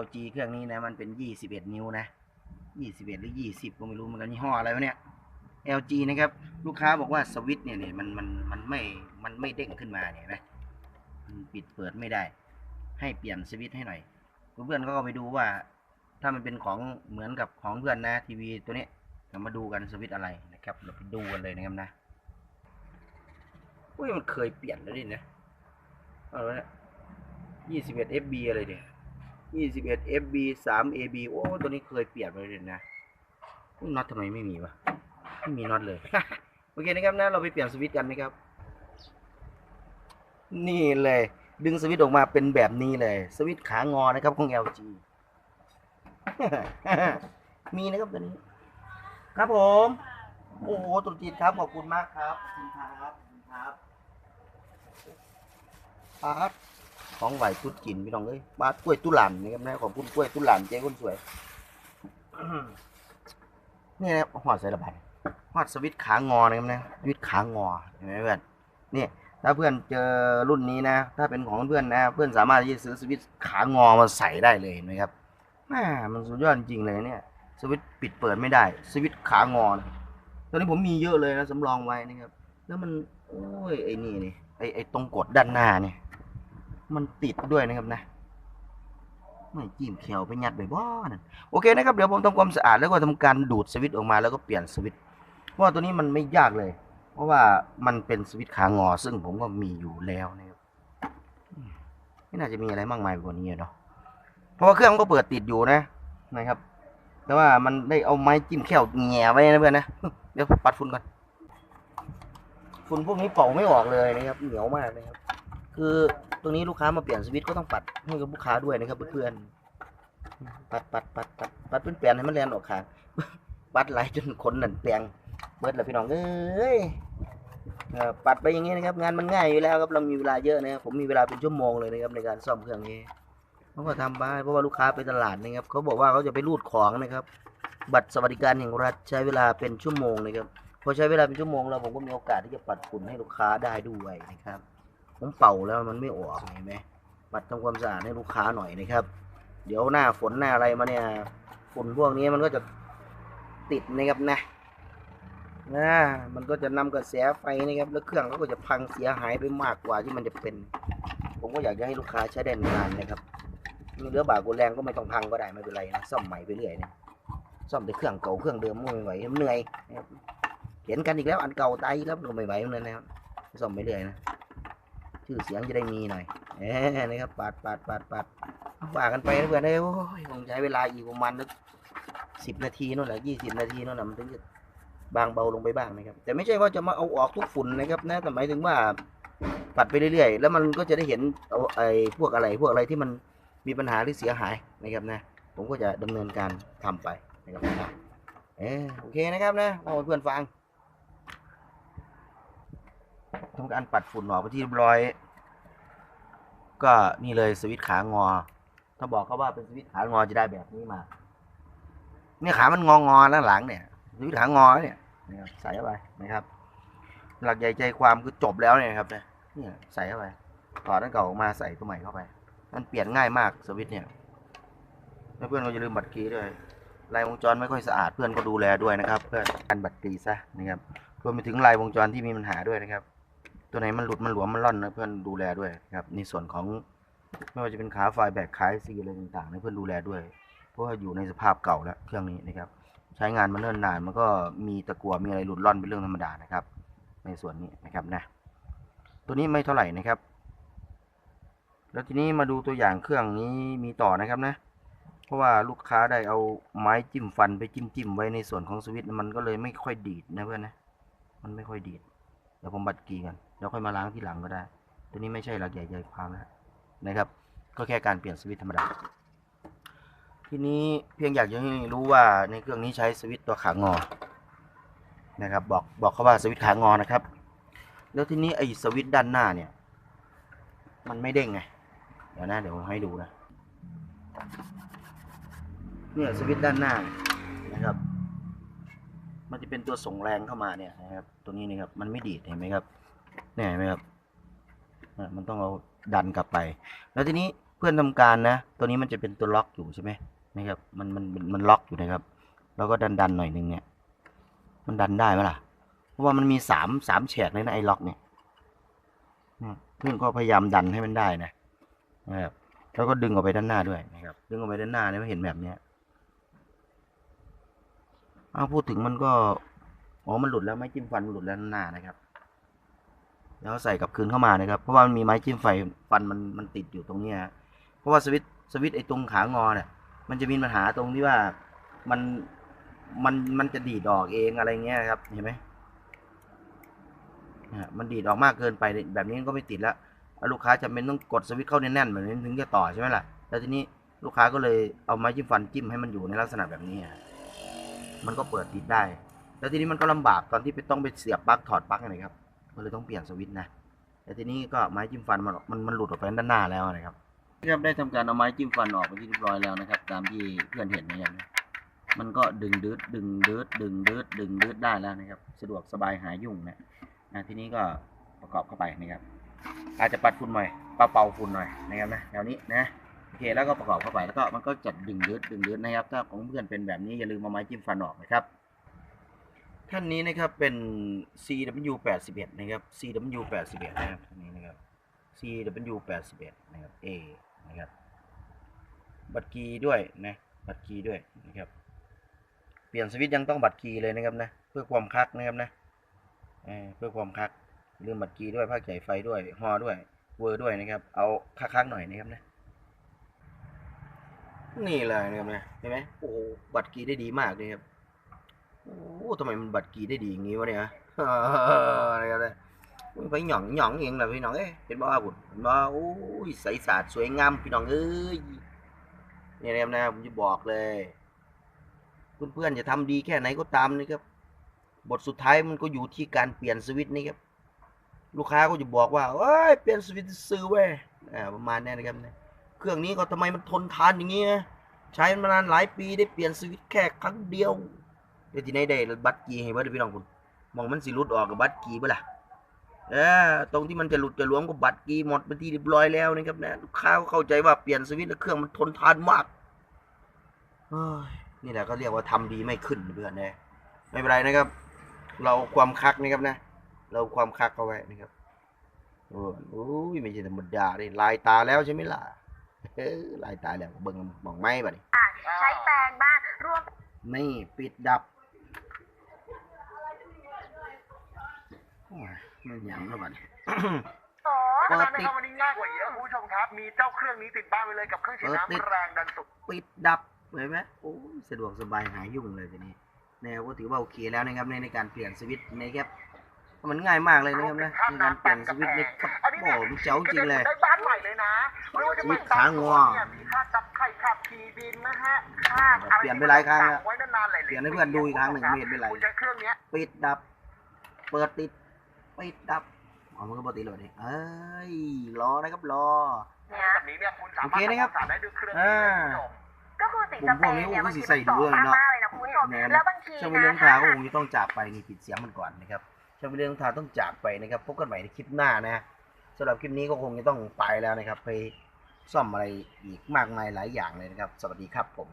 LG เครื่องนี้นะ มันเป็น21นิ้วนะ21หรือ20ก็ไม่รู้เหมือนกันยี่ห้ออะไรวะเนี่ย LG นะครับ ลูกค้าบอกว่าสวิตช์เนี่ยเนี่ยมันมันมันไม่มันไม่เด้งขึ้นมาเนี่ยนไหมมันปิดเปิดไม่ได้ ให้เปลี่ยนสวิตช์ให้หน่อยเพื่อนๆก็ไปดูว่า ถ้ามันเป็นของเหมือนกับของเพื่อนนะ ทีวีตัวนี้เรามาดูกันสวิตช์อะไรนะครับเราไปดูกันเลยนะครับนะอุ้ยมันเคยเปลี่ยนแล้วดินะเอาละยี่สิบเอ็ด FB อะไรเนี่ย ยี่สิบเอ็ด FB สาม AB โอ้ ตัวนี้เคยเปลี่ยนไปเลยนะน็อตทำไมไม่มีวะ ไม่มีน็อตเลย โอเคนะครับนะ เราไปเปลี่ยนสวิตช์กันนะครับ นี่เลย ดึงสวิตช์ออกมาเป็นแบบนี้เลย สวิตช์ขางอนะครับของ LG มีนะครับตัวนี้ ครับผม โอ้โหตุรจีครับ ขอบคุณมากครับ ขอบคุณครับ ขอบคุณครับครับ ของไหวตุดกินพี่น้องเอ้ยบาสกล้วยตุหลันนะครับนะขอบคุณกล้วยตุหลันเจ๊คนสวยนี่นะหอดใส่ระบายหอดสวิตขางอนะครับนะสวิตขางอเห็นไหมเพื่อนนี่ถ้าเพื่อนเจอรุ่นนี้นะ ถ้าเป็นของเพื่อนนะ เพื่อนสามารถที่จะซื้อสวิตขางอมาใส่ได้เลยเห็นไหมครับแม่มันสุดยอดจริงเลยเนี่ย สวิตปิดเปิดไม่ได้ สวิตขางอนะตอนนี้ผมมีเยอะเลยนะสำรองไว้นะครับ แล้วมัน โอ้ยไอ้นี่นี่ไอ้ไอ้ตรงกดด้านหน้าเนี่ย มันติดด้วยนะครับนะไม่จิ้มเขียวไปยัดไปบ้านั่นโอเคนะครับเดี๋ยวผมทำความสะอาดแล้วก็ทำการดูดสวิตช์ออกมาแล้วก็เปลี่ยนสวิตช์เพราะว่าตัวนี้มันไม่ยากเลย เพราะว่ามันเป็นสวิตช์ขางอ ซึ่งผมก็มีอยู่แล้วนะครับไม่น่าจะมีอะไรมากมายกว่านี้เนาะเพราะว่าเครื่องก็เปิดติดอยู่นะนะครับ แต่ว่ามันได้เอาไม้จิ้มแค่วแง่ไว้นะเพื่อนนะเดี๋ยวปัดฝุ่นก่อนฝุ่นพวกนี้เป่าไม่ออกเลยนะครับเหนียวมากนะครับคือ ตรงนี้ลูกค้ามาเปลี่ยนสวิตช์ก็ต้องปัดให้กับลูกค้าด้วยนะครับเพื่อนๆปัดปัดปัดปัดปัดเป็นแปลนให้มันแลนออกข้างปัดไหลจนขนนั่นแปลงเบิดแล้วพี่น้องเอ้ยปัดไปอย่างนี้นะครับ งานมันง่ายอยู่แล้วครับเรามีเวลาเยอะนะครับผมมีเวลาเป็นชั่วโมงเลยนะครับในการซ่อมเครื่องนี้เขาก็ทำไปเพราะว่าลูกค้าไปตลาดนะครับเขาบอกว่าเขาจะไปรูดของนะครับ บัตรสวัสดิการแห่งรัฐใช้เวลาเป็นชั่วโมงนะครับพอใช้เวลาเป็นชั่วโมงแล้วผมก็มีโอกาสที่จะปัดฝุ่นให้ลูกค้าได้ด้วยนะครับ ผมเป่าแล้วมันไม่ออกเห็นไหมปัดทำความสะอาดให้ลูกค้าหน่อยนะครับ เดี๋ยวหน้าฝนหน้าอะไรมาเนี่ยฝุ่นพวกนี้มันก็จะติดนะครับนะนะมันก็จะนำกระแสไฟนะครับ แล้วเครื่องก็จะพังเสียหายไปมากกว่าที่มันจะเป็น ผมก็อยากจะให้ลูกค้าใช้ได้นานนะครับมีเหลือบากกูแรงก็ไม่ต้องพังก็ได้ไม่เป็นไรนะซ่อมใหม่ไปเรื่อยนะซ่อมแต่เครื่องเก่าเครื่องเดิมไม่ไหวมันเหนื่อยเห็นกันอีกแล้วอันเก่าตายแล้วไม่ไหวเหมือนกันนะครับซ่อมไปเรื่อยนะ ชื่อเสียงจะได้มีหน่อยเอ้นะครับปัดปัดปัดปัดว่ากันไปนะเพื่อนเอ้ยคงใช้เวลาอีกประมาณสิบนาทีนู่นแหละยี่สิบนาทีนู่นแหละมันถึงจะบางเบาลงไปบ้างนะครับ แต่ไม่ใช่ว่าจะมาเอาออกทุกฝุ่นนะครับนะแต่หมายถึงว่าปัดไปเรื่อยๆ แล้วมันก็จะได้เห็นเอาไอ้พวกอะไรพวกอะไรที่มันมีปัญหาหรือเสียหายนะครับนะ ผมก็จะดำเนินการทำไปนะครับนะเออโอเคนะครับนะเอาเพื่อนฟัง ทำการปัดฝุ่นออกไปที่เรียบร้อย ก็นี่เลยสวิตช์ขางอ ถ้าบอกเขาว่าเป็นสวิตช์ขางอจะได้แบบนี้มาเนี่ยขามันงองอด้านหลังเนี่ยสวิตช์ขางอเนี่ยนะครับใส่เข้าไปนะครับ หลักใหญ่ใจความคือจบแล้วเนี่ยครับเนี่ยเนี่ยใส่เข้าไปถอดอันเก่าออกมาใส่ตัวใหม่เข้าไป มันเปลี่ยนง่ายมากสวิตช์เนี่ยแล้วเพื่อนก็อย่าลืมบัตรคีย์ด้วยลายวงจรไม่ค่อยสะอาดเพื่อนก็ดูแลด้วยนะครับ เพื่อกันบัตรคีย์ซะนะครับรวมไปถึงลายวงจรที่มีปัญหาด้วยนะครับ ตัวไหนมันหลุดมันหลวมมันร่อนนะเพื่อนดูแลด้วยครับในส่วนของไม่ว่าจะเป็นขาไฟแบกขายซีอะไรต่างๆนะเพื่อนดูแลด้วย เพราะว่าอยู่ในสภาพเก่าแล้วเครื่องนี้นะครับ ใช้งานมาเนิ่นนานมันก็มีตะกัวมีอะไรหลุดร่อนเป็นเรื่องธรรมดานะครับ ในส่วนนี้นะครับนะตัวนี้ไม่เท่าไหร่นะครับ แล้วทีนี้มาดูตัวอย่างเครื่องนี้มีต่อนะครับนะ เพราะว่าลูกค้าได้เอาไม้จิ้มฟันไปจิ้มจิ้มๆไว้ในส่วนของสวิตช์มันก็เลยไม่ค่อยดีดนะเพื่อนนะ มันไม่ค่อยดีด ดี๋ยวผมบัดกีกันแล้วค่อยมาล้างที่หลังก็ได้ ตัวนี้ไม่ใช่หลักใหญ่ใจความแล้วนะครับ ก็แค่การเปลี่ยนสวิตช์ธรรมดา ทีนี้เพียงอยากจะให้รู้ว่าในเครื่องนี้ใช้สวิตช์ตัวขางอ นะครับ บอกบอกเขาว่าสวิตช์ขางอนะครับ แล้วทีนี้ไอ้สวิตช์ด้านหน้าเนี่ย มันไม่เด้งไง เดี๋ยวนะเดี๋ยวผมให้ดูนะ เนี่ยสวิตช์ด้านหน้านะครับ มันจะเป็นตัวส่งแรงเข้ามาเนี่ยนะครับ ตัวนี้นะครับ มันไม่ดีดเห็นไหมครับเนี่ยเห็นไหมครับมันต้องเอาดันกลับไป แล้วทีนี้เพื่อนทำการนะ ตัวนี้มันจะเป็นตัวล็อกอยู่ใช่ไหมนะครับ มันมันมันล็อกอยู่นะครับ แล้วก็ดันดันหน่อยนึงเนี่ย มันดันได้ไหมล่ะ เพราะว่ามันมีสามสามแฉกเลยนะไอ้ล็อกเนี่ยเพื่อนก็พยายามดันให้มันได้นะนะครับแล้วก็ดึงออกไปด้านหน้าด้วยนะครับ ดึงออกไปด้านหน้าเนี่ยไม่เห็นแบบเนี้ย อ้าพูดถึงมันก็ อ๋อ มันหลุดแล้วไม้จิ้มฟันมันหลุดแล้วนหน้านะครับแล้วใส่กลับคืนเข้ามานะครับ เพราะว่ามันมีไม้จิ้มไฟฟันมันมันติดอยู่ตรงเนี้ยเพราะว่าสวิตสวิตไอ้ตรงขางอเนี่ยมันจะมีปัญหาตรงที่ว่ามันมันมันจะดีดออกเองอะไรเงี้ยครับเห็นไหมอะมันดีดออกมากเกินไปแบบนี้ก็ไม่ติดแล้วลูกค้าจำเป็นต้องกดสวิตเข้าแน่นๆแบบนี้ถึงจะต่อใช่ไหมล่ะแล้วทีนี้ลูกค้าก็เลยเอาไม้จิ้มฟันจิ้มให้มันอยู่ในลักษณะแบบนี้ มันก็เปิดติดได้ แล้วทีนี้มันก็ลำบากตอนที่ไปต้องไปเสียบปลั๊กถอดปลั๊กนะครับก็เลยต้องเปลี่ยนสวิตช์นะแต่ทีนี้ก็ไม้จิ้มฟันมันมันมันหลุดออกไปด้านหน้าแล้วนะครับครับได้ทำการเอาไม้จิ้มฟันออกไปที่เรียบร้อยแล้วนะครับ ตามที่เพื่อนเห็นนะครับมันก็ดึงดืดดึงดืดดึงดืดดึงดืดได้แล้วนะครับ สะดวกสบายหายยุ่งนะนะทีนี้ก็ประกอบเข้าไปนะครับ อาจจะปัดฝุ่นหน่อยป่าเป่าฝุ่นหน่อยนะครับนะแถวนี้นะ โอเคแล้วก็ประกอบเข้าไปแล้วก็มันก็จะดึงดืดดึงดืดนะครับ ถ้าของเพื่อนเป็นแบบนี้อย่าลืมเอาไม้จิ้มฟันออกนะครับท่านนี้นะครับเป็น CW 81 นะครับ CW 81 นะครับท่านนี้นะครับ CW 81 นะครับ A นะครับ บัตรคีย์ด้วยนะบัตรคีย์ด้วยนะครับ เปลี่ยนสวิตช์ยังต้องบัตรคีย์เลยนะครับนะเพื่อความคักนะครับนะเออเพื่อความคักลืมบัตรคีย์ด้วยภาคใหญ่ไฟด้วยฮอด้วยเวอร์ด้วยนะครับ เอาคักๆหน่อยนะครับนะ นี่เลยนะครับนะเห็นไหมโอ้บัตรคีได้ดีมากเลยครับโอ้ทำไมมันบัตรกีได้ดีอย่างงี้วะเนี่ยอะไรกันเลยไปหย่องหย่องเองแหละพี่น้องเอ้ยเห็นบ่าบุญเห็นบ่โอ้ยใสสะอาดสวยงามพี่น้องเอ้ยนี่นะครับนะผมจะบอกเลยเพื่อนๆจะทำดีแค่ไหนก็ตามนะครับบทสุดท้ายมันก็อยู่ที่การเปลี่ยนสวิตนี่ครับลูกค้าก็จะบอกว่าเอ้ยเปลี่ยนสวิตซื้อเว้ยอ่ประมาณนี้นะครับนะเค รื่องนี้ก็ทำไมมันทนทานอย่างงี้นะใช้มานานหลายปีได้เปลี่ยนสวิตช์แค่ครั้งเดียวเดี๋ยวที่ไหนได้บัตรกีให้เบิดพี่น้องคุณมองมันสิหลุดออกกับบัตรกีบ่ล่ะเออตรงที่มันจะหลุดจะหลวมกับบัตรกีหมดเป็นที่เรียบร้อยแล้วนะครับนะลูกค้าก็เข้าใจว่าเปลี่ยนสวิตช์แล้วเครื่องมันทนทานมากเฮ้ยนี่แหละก็เรียกว่าทำดีไม่ขึ้นเพื่อนนะไม่เป็นไรนะครับ เราความคักนะครับนะ เราความคักเข้าไว้นะครับโอ้โอ้ยไม่ใช่ธรรมดาเลยลายตาแล้วใช่ไหมล่ะ เออลายตาแล้วเบิ่งมองไม้บัดนี้ใช้แปรงบ้างรวมนี่ปิดดับโอ้ยมันหยังแล้วบัดนี้โตเปิดนะติคดรับวันนี้ง่ายกว่าเยอะคุณผู้ชมครับ มีเจ้าเครื่องนี้ติดบ้านไปเลยกับเครื่องฉีดเปิดติด น้ำแรงดันสูงปิดดับเห็นไหมโอ้ยสะดวกสบายหายยุ่งเลยทีนี้แนวก็ถือว่าโอเคแล้วนะครับในในการเปลี่ยนสวิตช์นะครับ มันง่ายมากเลยนะครับนะในการเปลี่ยนสวิตช์นี่ครับอันนี้โอ้เนี่ยโหมันเจ๋วจริงเลยได้บ้านใหม่เลยนะไม่ว่าจะเป็นชีวิตขางอเนี่ยมีค่าจับไข่ขับขี่ดินนะฮะค่าอะไรเปลี่ยนไปหลายครั้งแล้วไว้นานๆหลายๆเปลี่ยนให้เพื่อนดูอีกครั้งหนึ่งไม่เห็นเป็นไรคุณใช้เครื่องเนี้ยปิดดับ เปิดติดปิดดับเอามันก็ปกติเลยนี่เอ้ยรอนะครับรอเนี่ยแบบนี้เนี่ยคุณสามารถโอเคนะครับทำความสะอาดได้ด้วยเครื่องนี้เลยคุณผู้ชมก็คือสีสเปรย์เนี่ยผมพวกนี้บางทีผมก็สิใส่ดูเลยเนาะมากๆเลยนะคุณผู้ชมแน่นะแล้วบางทีช่างวิเลี้ยนะงทาก็คงจะต้องจากไปนี่ปิดเสียงมันก่อนนะครับ ช่างวิเลี้ยงทาต้องจากไปนะครับพบกันใหม่ในคลิปหน้านะสำหรับคลิปนี้ก็คงจะต้องไปแล้วนะครับ ไปซ่อมอะไรอีกมากมายหลายอย่างเลยนะครับ สวัสดีครับผม